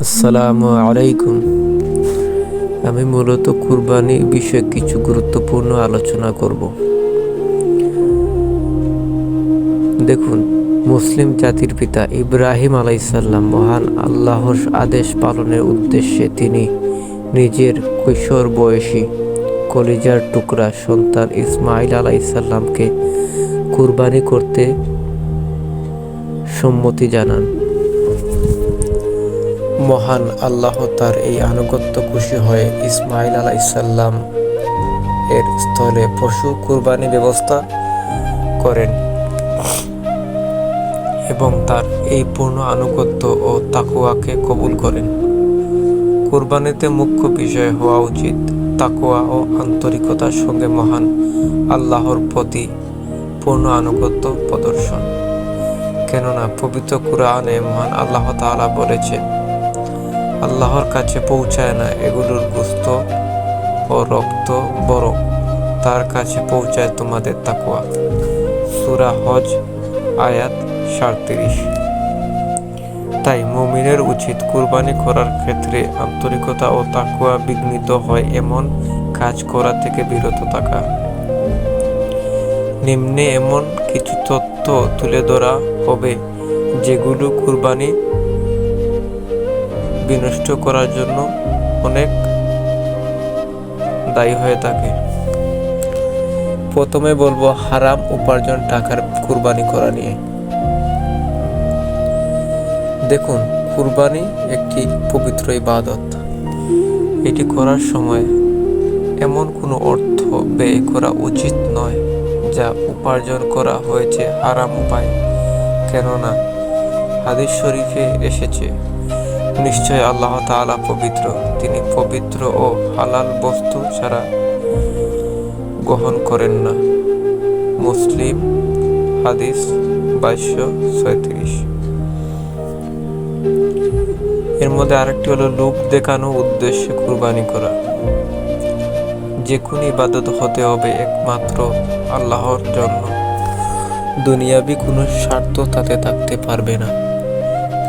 আসসালামু আলাইকুম। আমি মূলত কুরবানি বিষয়ে কিছু গুরুত্বপূর্ণ আলোচনা করব। দেখুন, মুসলিম জাতির পিতা ইব্রাহিম আলাইসাল্লাম মহান আল্লাহর আদেশ পালনের উদ্দেশ্যে তিনি নিজের কৈশোর বয়সী কলিজার টুকরা সন্তান ইসমাইল আলাইসাল্লামকে কুরবানি করতে সম্মতি জানান। মহান আল্লাহ তার এই আনুগত্য খুশি হয়ে। ইসমাইল আলাইসাল্লাম এর স্থলে পশু কুরবানি ব্যবস্থা করেন এবং তার এই পূর্ণ আনুগত্য ও তাকুয়াকে কবুল করেন। কুরবানিতে মুখ্য বিষয় হওয়া উচিত তাকুয়া ও আন্তরিকতার সঙ্গে মহান আল্লাহর প্রতি পূর্ণ আনুগত্য প্রদর্শন। কেননা পবিত্র কুরআনে মহান আল্লাহ তাআলা বলেছেন আল্লাহর কাছে পৌঁছায় না, এগুলোর গুস্ত ও রক্ত বড়, তার কাছে পৌঁছায় তোমাদের তাকুয়া সুরা হজ, আয়াত সাঁত্রিশ। তাই মুমিনের উচিত কুরবানি করার ক্ষেত্রে আন্তরিকতা ও তাকুয়া বিঘ্নিত হয় এমন কাজ করা থেকে বিরত থাকা। নিম্নে এমন কিছু তথ্য তুলে ধরা হবে যেগুলো কুরবানি বিনষ্ট করার জন্য অনেক দায়ী হয়ে থাকে। প্রথমে বলব, হারাম উপার্জন টাকার কুরবানি করা নিয়ে। দেখুন, কুরবানি একটি পবিত্র ইবাদত। এটি করার সময় এমন কোনো অর্থ ব্যয় করা উচিত নয় যা উপার্জন করা হয়েছে হারাম উপায়। কেননা, হাদিস শরীফে এসেছে নিশ্চয় আল্লাহ তাআলা পবিত্র। তিনি পবিত্র ও হালাল বস্তু ছাড়া গ্রহণ করেন না। মুসলিম হাদিস বাইশশো ছয়ত্রিশ। এর মধ্যে আরেকটি হলো লোক দেখানো, উদ্দেশ্যে কুরবানি করা। যে কোনো ইবাদত হতে হবে একমাত্র আল্লাহর জন্য। দুনিয়াবি কোনো স্বার্থ তাতে থাকতে পারবে না।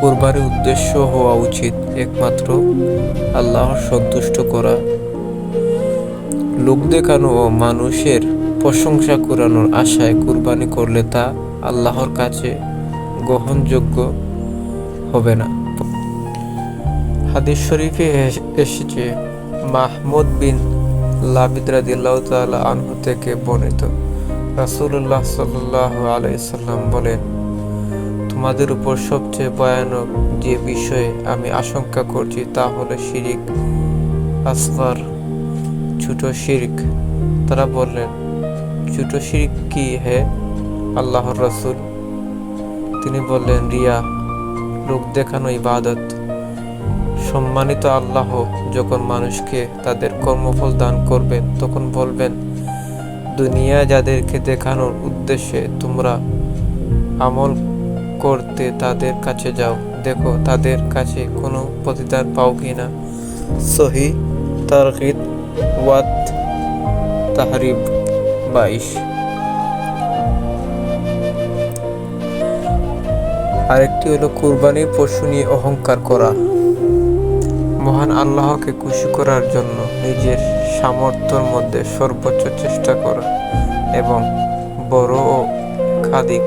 কোরবানির উদ্দেশ্য হওয়া উচিত একমাত্র আল্লাহর সন্তুষ্ট করা। লোক দেখানো ও মানুষের প্রশংসা করানোর আশায় কুরবানি করলে তা আল্লাহর কাছে গ্রহণযোগ্য হবে না। হাদিস শরীফে এসেছে, মাহমুদ বিন লাবিদ রাদিল্লাহ তাআলা আনহু থেকে বর্ণিত। রাসূলুল্লাহ সাল্লাল্লাহু আলাইহি সাল্লাম বলেন তোমাদের উপর সবচেয়ে ভয়ানক যে বিষয়ে আমি আশঙ্কা করছি তা হলো শিরিক। আসগর, ছোট শিরিক। তারা বললেন, ছোট শিরিক কি হে আল্লাহর রসুল? তিনি বললেন, রিয়া, লোক দেখানো ইবাদত। সম্মানিত আল্লাহ যখন মানুষকে তাদের কর্মফল দান করবেন, তখন বলবেন, দুনিয়া যাদেরকে দেখানোর উদ্দেশ্যে তোমরা আমল করতে তাদের কাছে যাও। দেখো, তাদের কাছে কোনো প্রতিদান পাও কিনা সহি তারগিদ ওয়াত তাহরিব, বাইশ। আরেকটি হলো কুরবানির পশু নিয়ে অহংকার করা। মহান আল্লাহকে খুশি করার জন্য নিজের সামর্থ্যের মধ্যে সর্বোচ্চ চেষ্টা করা এবং বড় ও একাধিক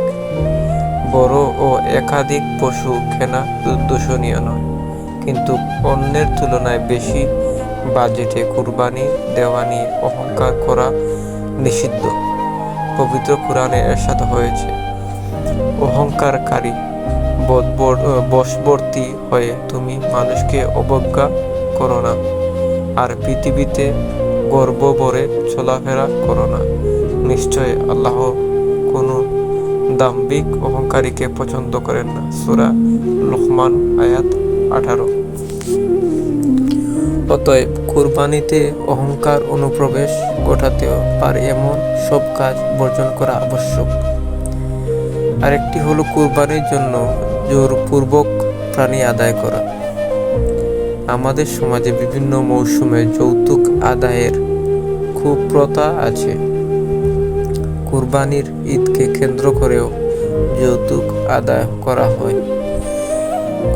বড় একাধিক পশু কেনা দূষণীয় নয়, কিন্তু অন্যের তুলনায় বেশি বাজেটে কুরবানি দেওয়া নিয়ে অহংকার করা নিষিদ্ধ। পবিত্র কোরআনে এরশাদ হয়েছে, অহংকারকারী বশবর্তী হয়ে তুমি মানুষকে অবজ্ঞা করো না, আর পৃথিবীতে গর্ব ভরে চলাফেরা করো না। নিশ্চয় আল্লাহ দাম্বিক অহংকারীকে পছন্দ করেন না। সুরা লোকমান, আয়াত আঠারো। অতএব কুরবানিতে অহংকার অনুপ্রবেশ ঘটাতেও পারে এমন সব কাজ বর্জন করা আবশ্যক। আরেকটি হলো কুরবানির জন্য জোরপূর্বক প্রাণী আদায় করা। আমাদের সমাজে বিভিন্ন মৌসুমে যৌতুক আদায়ের খুব প্রথা আছে। কুরবানির ঈদকে কেন্দ্র করেও যৌতুক আদায় করা হয়।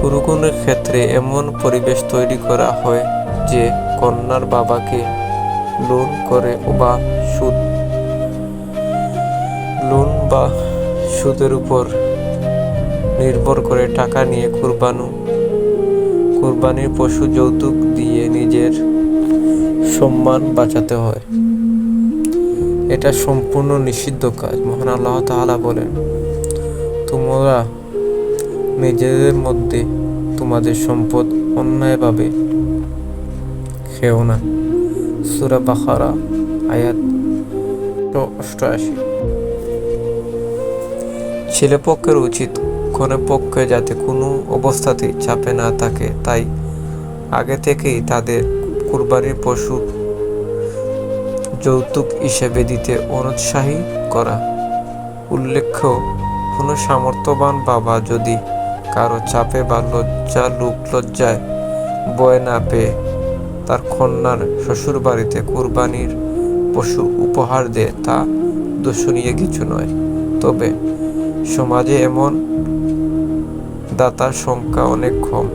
গুরুগুণের ক্ষেত্রে এমন পরিবেশ তৈরি করা হয় যে কন্যার বাবাকে লোন করে বা সুদ, লোন বা সুদের উপর নির্ভর করে টাকা নিয়ে কুরবানু, কুরবানির পশু যৌতুক দিয়ে নিজের সম্মান বাঁচাতে হয়। এটা সম্পূর্ণ নিষিদ্ধ কাজ। মহান আল্লাহ তাআলা বলেন, তোমরা নিজেদের মধ্যে তোমাদের সম্পদ অন্যায়ভাবে খেও না। সুরা বাখারা আয়াত অষ্টআশি। ছেলে পক্ষের উচিত কনে পক্ষে যাতে কোনো অবস্থাতেই চাপে না থাকে। তাই আগে থেকেই তাদের কুরবানির পশু যৌতুক হিসেবে দিতে অনুৎসাহী করা। উল্লেখ্য, কোনো সামর্থ্যবান বাবা যদি কারও চাপে বা লজ্জা লোক লজ্জায় বয় না পেয়ে তার কন্যার শ্বশুরবাড়িতে কুরবানির পশু উপহার দেয়, তা দূষণীয় কিছু নয়। তবে সমাজে এমন দাতার সংখ্যা অনেক কম।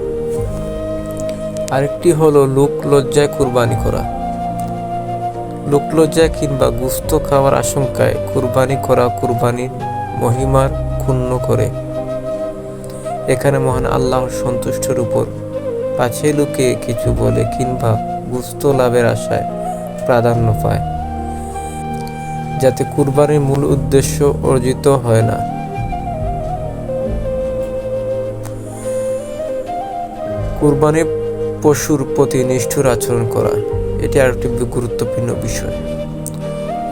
আরেকটি হলো লোক লজ্জায় কুরবানি করা। লোক কিংবা গুস্ত খাওয়ার আশঙ্কায় কুরবানি করা কুরবানির মহিমার ক্ষুণ্ণ করে। এখানে মহান আল্লাহর সন্তুষ্টের উপর পাছে লোকে কিছু বলে কিংবা গুস্ত লাভের আশায় প্রাধান্য পায়। যাতে কুরবানির মূল উদ্দেশ্য অর্জিত হয় না। কুরবানি পশুর প্রতি নিষ্ঠুর আচরণ করা। এটি আরেকটি গুরুত্বপূর্ণ বিষয়।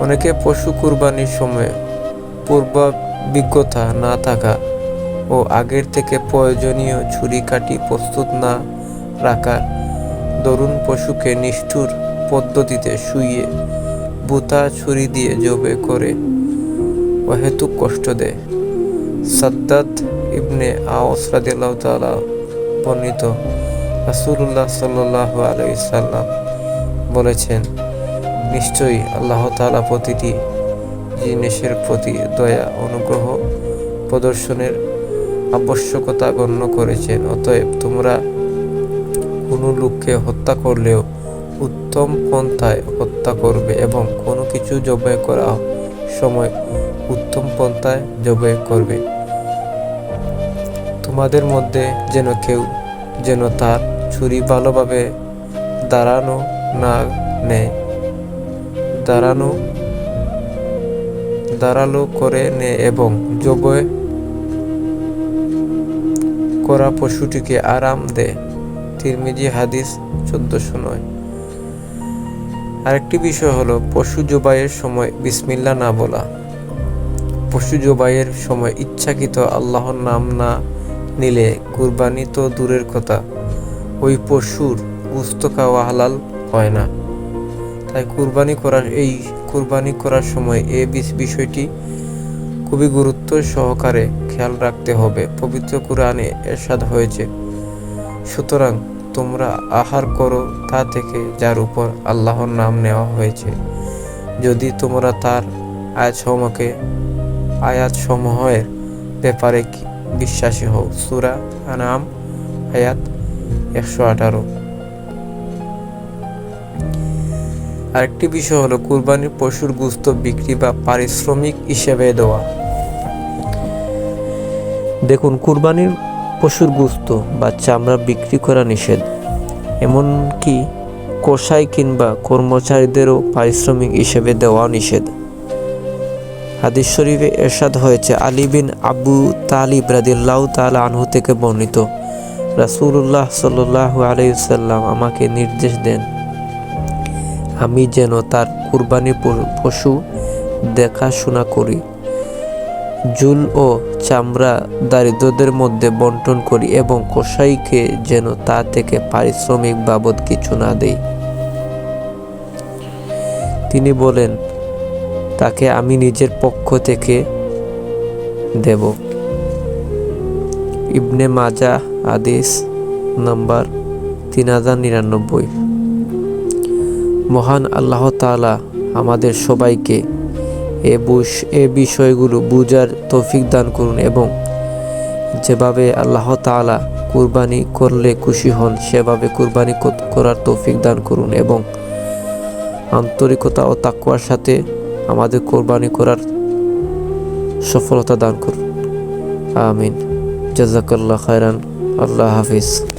অনেকে পশু কুরবানির সময় পূর্বাভিজ্ঞতা না থাকা ও আগের থেকে প্রয়োজনীয় ছুরি কাটি প্রস্তুত না রাখার দরুন পশুকে নিষ্ঠুর পদ্ধতিতে শুইয়ে বুতা ছুরি দিয়ে জবে করে অহেতুক কষ্ট দেয়। সাদ্দাত ইবনে আওস বর্ণিত রাসুল্লাহ সাল্লাহ আলাইহি সাল্লাম বলেছেন, নিশ্চয়ই আল্লাহ তাআলা প্রতিটি জিনিসের প্রতি দয়া, অনুগ্রহ প্রদর্শনের আবশ্যকতা গণ্য করেছেন। অতএব তোমরা কোনো লোককে হত্যা করলেও উত্তম পন্থায় হত্যা করবে এবং কোনো কিছু জবাই করা সময় উত্তম পন্থায় জবাই করবে। তোমাদের মধ্যে যেন কেউ যেন তার ছুরি ভালোভাবে দাঁড়ানো না নেয় দাঁড়ানো, দাঁড়াল করে নেয় এবং জবয় করা পশুটিকে আরাম দেয় তিরমিজি হাদিস চোদ্দশো নয়। আরেকটি বিষয় হলো, পশু জবাইয়ের সময় বিসমিল্লা না বলা। পশু জবাইয়ের সময় ইচ্ছাকৃত আল্লাহর নাম না নিলে কুরবানি তো দূরের কথা। ওই পশুর গুস্ত খাওয়া হালাল হয় না। তাই কুরবানি করার, এই কুরবানি করার সময় এ বিষয়টি খুবই গুরুত্ব সহকারে খেয়াল রাখতে হবে। পবিত্র কোরআনে এরশাদ হয়েছে, সুতরাং তোমরা আহার করো তা থেকে যার উপর আল্লাহর নাম নেওয়া হয়েছে। যদি তোমরা তার আয়াত সমূহকে আয়াত সমূহের ব্যাপারে বিশ্বাসী হও, সুরা আনাম আয়াত একশো আঠারো। আরেকটি বিষয় হলো কুরবানির পশুর গুস্ত বিক্রি বা পারিশ্রমিক হিসেবে দেওয়া। দেখুন, কুরবানির পশুর গুস্ত বা চামড়া বিক্রি করা নিষেধ। এমনকি কষাই কিংবা কর্মচারীদেরও পারিশ্রমিক হিসেবে দেওয়া নিষেধ? হাদিস শরীফে এরশাদ হয়েছে, আলী বিন আবু তালিব রাদিল্লাহ তাল আনহু থেকে বর্ণিত রাসুল্লাহ সাল্লাহ আলাইসাল্লাম আমাকে নির্দেশ দেন। আমি যেন তার কুরবানি পশু দেখাশোনা করি। জুল ও চামড়া দারিদ্রদের মধ্যে বন্টন করি এবং কসাইকে যেন তা থেকে পারিশ্রমিক বাবদ কিছু না দেই। তিনি বলেন, তাকে আমি নিজের পক্ষ থেকে দেব। ইবনে মাজা আদিস নাম্বার তিন হাজার নিরানব্বই। মহান আল্লাহ তালা আমাদের সবাইকে এ বুশ, এ বিষয়গুলো বুঝার তৌফিক দান করুন এবং যেভাবে আল্লাহ তালা কুরবানি করলে খুশি হন, সেভাবে কুরবানি করার তৌফিক দান করুন এবং আন্তরিকতা ও তাকুয়ার সাথে আমাদের কোরবানি করার সফলতা দান করুন। আমিন। জাজাকাল্লাহ খায়রান। আল্লাহ হাফিজ।